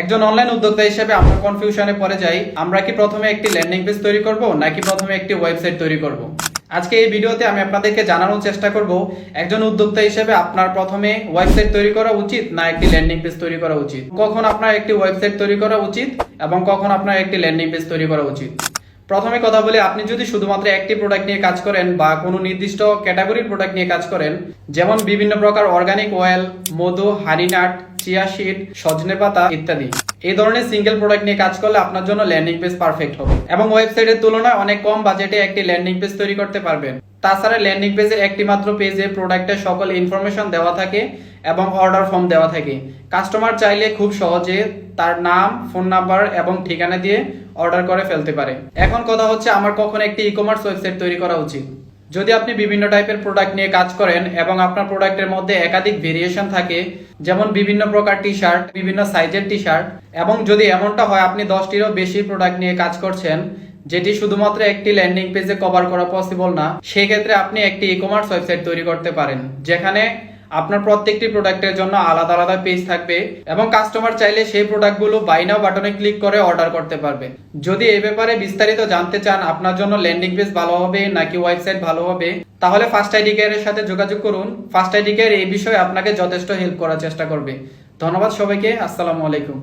একজন অনলাইন উদ্যোক্তা হিসেবে আমরা কনফিউশনে পড়ে যাই, আমরা কি প্রথমে একটি ল্যান্ডিং পেজ তৈরি করব, নাকি প্রথমে একটি ওয়েবসাইট তৈরি করব? আজকে এই ভিডিওতে আমি আপনাদেরকে জানানোর চেষ্টা করব, একজন উদ্যোক্তা হিসেবে আপনার প্রথমে ওয়েবসাইট তৈরি করা উচিত, না একটি ল্যান্ডিং পেজ তৈরি করা উচিত? কখন আপনার একটি ওয়েবসাইট তৈরি করা উচিত, এবং কখন আপনার একটি ল্যান্ডিং পেজ তৈরি করা উচিত? প্রথমে কথা বলি, আপনি যদি শুধুমাত্র একটি প্রোডাক্ট নিয়ে কাজ করেন, বা কোনো নির্দিষ্ট ক্যাটাগরির প্রোডাক্ট নিয়ে কাজ করেন, যেমন বিভিন্ন প্রকার অর্গানিক অয়েল মধু হারিনাট চিয়া শিট, সজনে পাতা ইত্যাদি। এই ধরনের সিঙ্গেল প্রোডাক্ট নিয়ে কাজ করলে আপনার জন্য ল্যান্ডিং পেজ পারফেক্ট হবে। এবং ওয়েবসাইটের তুলনায় অনেক কম বাজেটে একটি ল্যান্ডিং পেজ তৈরি করতে পারবেন। তাছাড়া ল্যান্ডিং পেজের একটি মাত্র পেজে প্রোডাক্টের সকল ইনফরমেশন দেওয়া থাকে এবং অর্ডার ফর্ম দেওয়া থাকে। কাস্টমার চাইলে খুব সহজে তার নাম ফোন নাম্বার এবং ঠিকানা দিয়ে অর্ডার করে ফেলতে পারে। এখন কথা হচ্ছে, আমার কখন একটি ই কমার্স ওয়েবসাইট তৈরি করা উচিত? যদি আপনি বিভিন্ন টাইপের প্রোডাক্ট নিয়ে কাজ করেন এবং আপনার প্রোডাক্টের মধ্যে একাধিক ভেরিয়েশন থাকে, যেমন বিভিন্ন প্রকার টি শার্ট বিভিন্ন সাইজের টি শার্ট এবং যদি এমনটা হয় আপনি দশটিরও বেশি প্রোডাক্ট নিয়ে কাজ করছেন, যেটি শুধুমাত্র একটি ল্যান্ডিং পেজে কভার করা পসিবল না, সেক্ষেত্রে আপনি একটি ই কমার্স ওয়েবসাইট তৈরি করতে পারেন, যেখানে আপনার প্রত্যেকটি প্রোডাক্টের জন্য আলাদা আলাদা পেজ থাকবে এবং কাস্টমার চাইলে সেই প্রোডাক্টগুলো বাই নাও বাটনে ক্লিক করে অর্ডার করতে পারবে। যদি এ ব্যাপারে বিস্তারিত জানতে চান, আপনার জন্য ল্যান্ডিং পেজ ভালো হবে নাকি ওয়েবসাইট ভালো হবে, তাহলে ফার্স্ট আইডি কেয়ারের সাথে যোগাযোগ করুন। ফার্স্ট আইডি কেয়ার এই বিষয়ে আপনাকে যথেষ্ট হেল্প করার চেষ্টা করবে। ধন্যবাদ সবাইকে, আসসালামু আলাইকুম।